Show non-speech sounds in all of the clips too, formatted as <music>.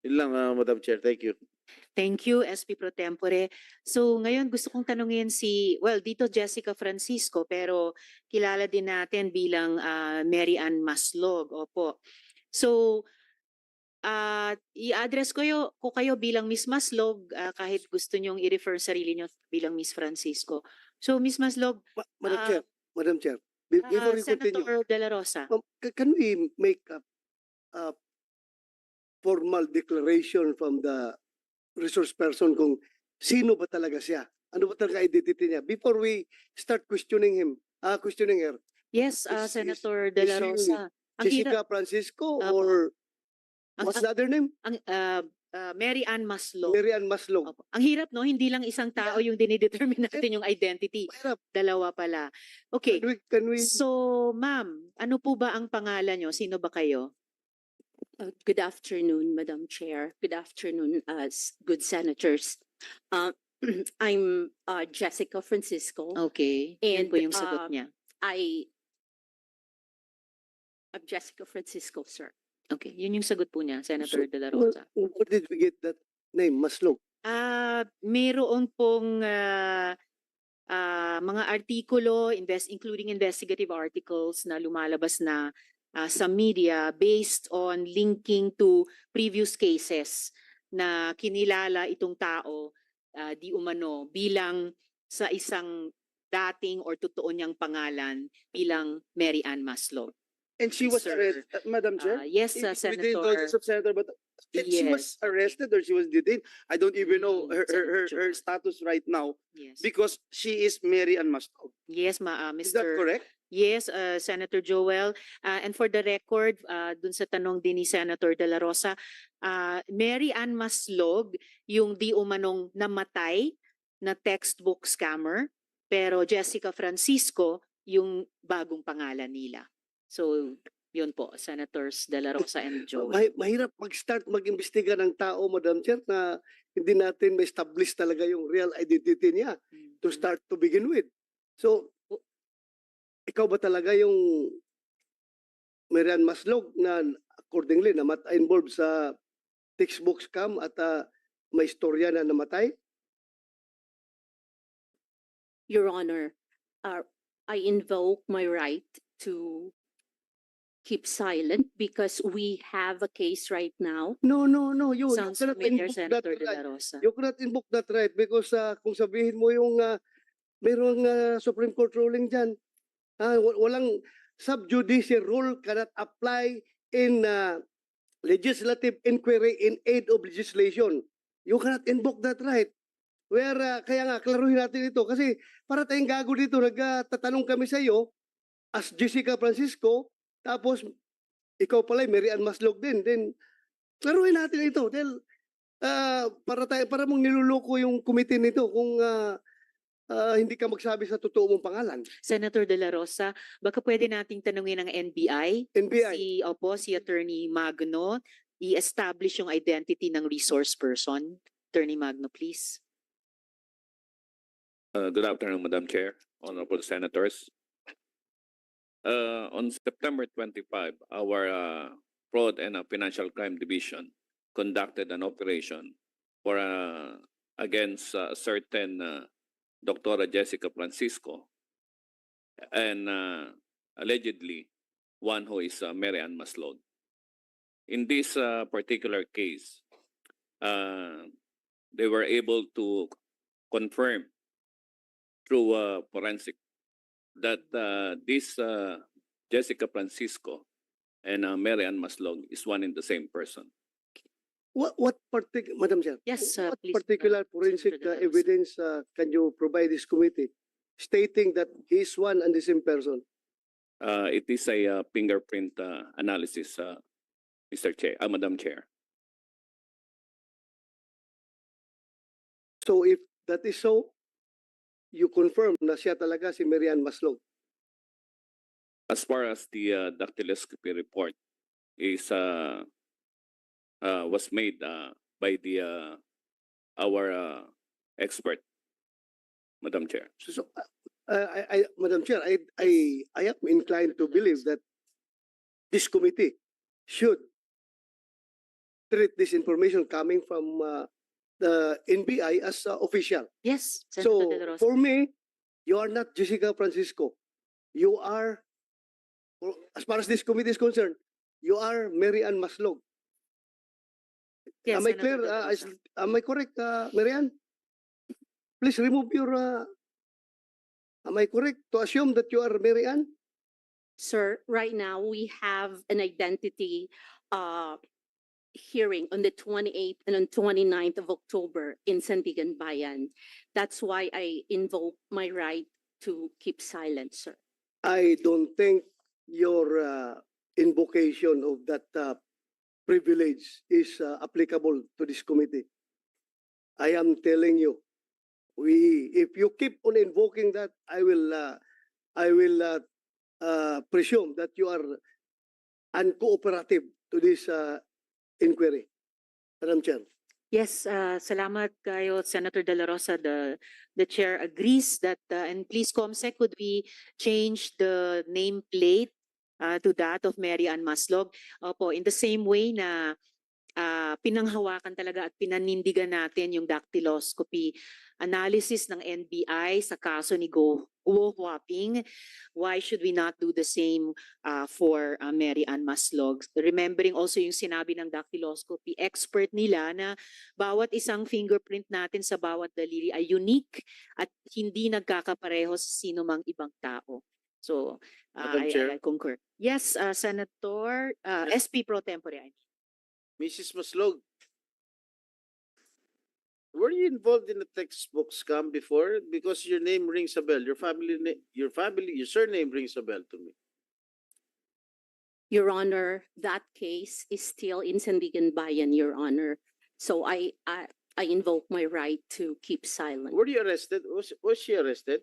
Yun lang, ah, Madam Chair. Thank you. Thank you, SP Pro Tempore. So ngayon gusto kong tanungin si, well, dito Jessica Francisco, pero kilala din natin bilang ah, Mary Ann Maslog. Opo. So, ah i-address ko, yo, ko kayo bilang Miss Maslog ah, kahit gusto nyong i-refer sarili nyo bilang Miss Francisco. So, Miss Maslog, Ma- Madam Ah, Chair, Madam Chair, be- ah, before we continue, Senator De La Rosa. ca- can we make a, a formal declaration from the resource person kung sino ba talaga siya? Ano ba talaga identity niya? Before we start questioning him, ah questioning her, Yes, ah, is- is- Senator De La is she Rosa. Ang hirap, Jessica Francisco Apo. or ang, what's the other name? ang, ah, ah, Mary Ann Maslog. Mary Ann Maslog. Opo. Ang hirap, no? Hindi lang isang tao yung dinidetermine natin yung identity. Mahirap. Dalawa pala. Okay. Can we, can we So, ma'am, ano po ba ang pangalan nyo? Sino ba kayo? Uh, Good afternoon, Madam Chair. Good afternoon, uh, s- good senators. Uh, <clears throat> I'm uh, Jessica Francisco. Okay. Yan And, po yung sagot um, niya. I, I'm Jessica Francisco, sir. Okay. Yun yung sagot po niya, Senator So, De La where, Rosa. where did we get that name, Maslog? Ah, mayroon pong ah, ah, mga artikulo, invest, including investigative articles na lumalabas na ah, sa media based on linking to previous cases na kinilala itong tao ah, di umano bilang sa isang dating or totoo niyang pangalan bilang Mary Ann Maslog. And she was Sir. arrested, uh, Madam Chair? yes, in- uh, Within the Senator. of Senator, but she was arrested or she was detained? I don't even know Mm, her, her, her, Senator her status right now Yes. because she is Mary Ann Mastog. Yes, ma, ah, Is that Mr. correct? Yes, uh, Senator Joel. Uh, and for the record, uh, dun sa tanong din ni Senator De La Rosa, uh, Mary Ann Maslog, yung di umanong namatay na textbook scammer, pero Jessica Francisco, yung bagong pangalan nila. So, yun po, Senators De La Rosa and <laughs> Joel. Mahi- mahirap mag-start mag-imbestiga ng tao, Madam Chair, na hindi natin ma-establish talaga yung real identity niya to start to begin with. So, ikaw ba talaga yung Marian Maslog na accordingly namat involved sa textbook scam at ah, may istorya na namatay? Your Honor, uh, I invoke my right to keep silent because we have a case right now. No, no, no. You, Sounds you cannot invoke that Senator La right. Rosa. You cannot invoke that right because ah, kung sabihin mo yung uh, mayroong ah, Supreme Court ruling dyan, wa- walang subjudice rule cannot apply in ah, legislative inquiry in aid of legislation. You cannot invoke that right. Where, ah, kaya nga, klaruhin natin ito kasi para tayong gago dito, nagtatanong kami sa iyo as Jessica Francisco, tapos ikaw pala, Mary Ann Maslog din. Then, klaruhin natin ito. Dahil, Ah, para tayo para mong niluloko yung committee nito kung ah, ah, hindi ka magsabi sa totoo mong pangalan. Senator De La Rosa, baka pwede nating tanungin ang NBI NBI. si opo si Attorney Magno i-establish yung identity ng resource person. Attorney Magno, please. Uh, good afternoon, Madam Chair, honorable senators. Uh, on September 25, our uh, Fraud and uh, Financial Crime Division conducted an operation for uh, against uh, certain uh, Dr. Jessica Francisco and uh, allegedly one who is uh, Mary Ann Maslod. In this uh, particular case, uh, they were able to confirm through uh, forensic that uh, this uh, Jessica Francisco and uh, Mary Ann Maslog is one and the same person. What what particular Madam Chair? Yes, uh, what please, particular uh, forensic uh, evidence uh, can you provide this committee stating that he is one and the same person? Uh, it is a uh, fingerprint uh, analysis, uh, Mr. Chair, uh, Madam Chair. So if that is so, you confirm na siya talaga si Mary Ann Maslog. As far as the uh, dactyloscopy report is uh, uh, was made uh, by the uh, our uh, expert, Madam Chair. So, so uh, I, I, Madam Chair, I, I, I am inclined to believe that this committee should treat this information coming from uh, the NBI as uh, official. Yes, Senator So De La Rosa. for me, you are not Jessica Francisco. You are, for- as far as this committee is concerned, you are Mary Ann Maslog. Yes, Am I Senator clear? Uh, is- am I correct, uh, Mary Ann? Please remove your, uh, am I correct to assume that you are Mary Ann? Sir, right now, we have an identity uh, hearing on the 28th and on 29th of October in Sandigan Bayan. That's why I invoke my right to keep silent, sir. I don't think your uh, invocation of that uh, privilege is uh, applicable to this committee. I am telling you, we, if you keep on invoking that, I will, uh, I will uh, uh, presume that you are uncooperative to this uh, inquiry. Madam Chair. Yes, uh, salamat kayo, Senator De La Rosa. The, the chair agrees that, uh, and please, Comsec, could we change the nameplate uh, to that of Mary Ann Maslog? Opo, in the same way na uh, pinanghawakan talaga at pinanindigan natin yung dactyloscopy analysis ng NBI sa kaso ni Go Guo Huaping. Why should we not do the same uh, for uh, Mary Ann Maslog? Remembering also yung sinabi ng dactyloscopy expert nila na bawat isang fingerprint natin sa bawat daliri ay unique at hindi nagkakapareho sa sino mang ibang tao. So, uh, Madam I, Chair. I concur. Yes, uh, Senator, uh, SP pro tempore. I mean. Mrs. Maslog, were you involved in a textbook scam before? Because your name rings a bell. Your family, na- your family, your surname rings a bell to me. Your Honor, that case is still in Sandigan Bayan, Your Honor. So I, I, I invoke my right to keep silent. Were you arrested? Was, was she arrested?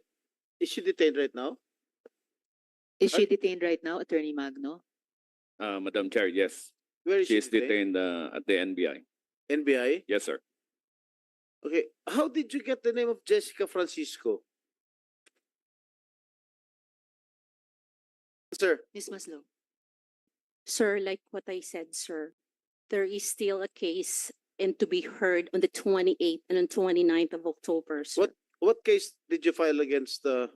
Is she detained right now? Is she detained right now, Attorney Magno? Uh, Madam Chair, yes, Where is she she is detained uh, at the NBI. NBI? Yes, sir. Okay. How did you get the name of Jessica Francisco? Sir, Ms. Maslog. Sir, like what I said, sir, there is still a case and to be heard on the 28th and on 29th of October, sir. What- what case did you file against uh,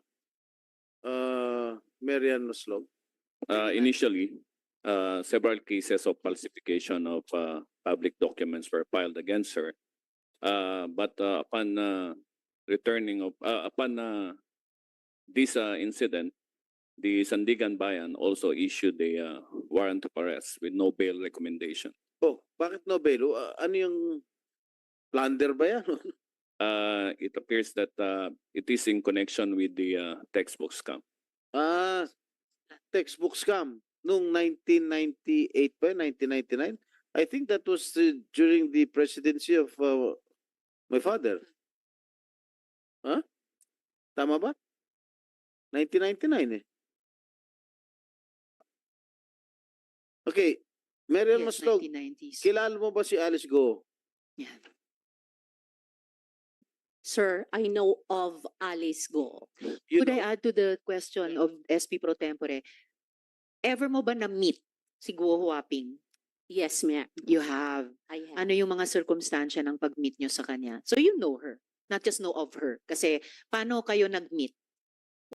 uh, Marian Maslog? Uh, initially, uh, several cases of falsification of uh, public documents were filed against her. Uh, but uh, upon uh, returning of uh, upon uh, this uh, incident, the Sandigan Bayan also issued a uh, warrant of arrest with no bail recommendation. Oh, bakit no bail? Uh, ano yung plunder ba yan? <laughs> Uh, it appears that uh, it is in connection with the uh, textbook scam. Ah, textbook scam. Noong 1998 ba? 1999? I think that was uh, during the presidency of uh, my father. Huh? Tama ba? 1999 eh. Okay, Marian Yes, Maslog, 1990s. kilala mo ba si Alice Go? Yeah. Sir, I know of Alice Go. You Could I know- add to the question of SP pro tempore? Ever mo ba na-meet si Guo Huaping? Yes, ma'am. You have. I have. Ano yung mga circumstansya ng pag-meet nyo sa kanya? So you know her, not just know of her. Kasi paano kayo nag-meet?